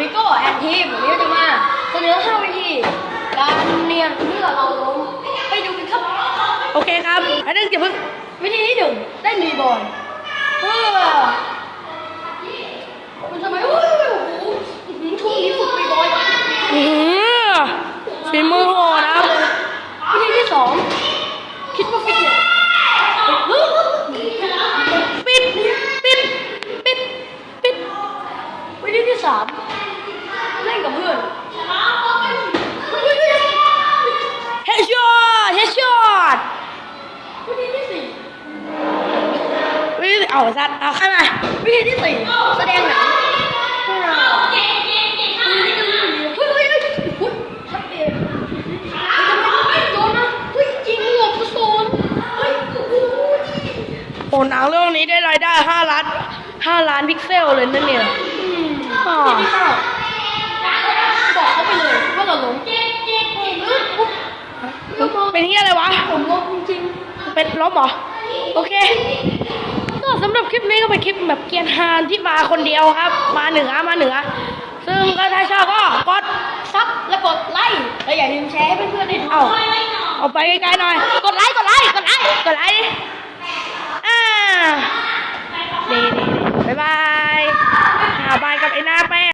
วิโก้แอนทีมวันนี้เราจะมาเสนอ5วิธีการเนียนเมื่อเราล้มไปดูกันครับ โอเคครับอันนึงอย่าเพิ่งวิธีที่หนึ่งเต้นรีบอยเพื่อมันทำไมโอ้ยโอ้โหอื้อหือช่วงนี้ฝึกรีบอยอื้อหือฝีมือโหดนะครับวิธีที่สองคิดว่าฟิตเนสเฮ้ยปิดปิดปิดปิดวิธีที่สามเล่ นกับเพื่อนเฮดช็อตเฮดช็อตวิธีที่สี่วิเอาสัตว์เอาเข้ามาวิธีที่สี่แสดงหนังเฮ้ยเฮ้ยเฮ้ยเฮ้ยชัดเจนเฮ้ยทำไมไม่โดนนะเฮ้ยจริงหลบกระโซนเฮ้ยโอ้หโอ้หนังเรื่องนี้ได้รายได้ห้าล้านห้าล้านพิกเซลเลยนั่นเนี่ยอืมอ๋อ วิธีที่ห้าบอกเขาไปเลยว่าเราหลงเฮ้ยปุ๊บแล้วก็ เป็นที่อะไรวะ ผมลบจริงเป็นลบเหรอ โอเค ก็สำหรับคลิปนี้ก็เป็นคลิปแบบเกรียนฮานที่มาคนเดียวครับ มาเหนือมาเหนือ ซึ่งก็ถ้าชอบก็กดๆซับและกดไลค์และอย่าลืมแชร์ให้เพื่อนๆได้ดูเอาเอาไปไกลๆหน่อย กดไลค์กดไลค์กดไลค์กดไลค์ดิอ่าดีดีดีบ๊ายบายอ่าบายกับไอ้หน้าแป้ง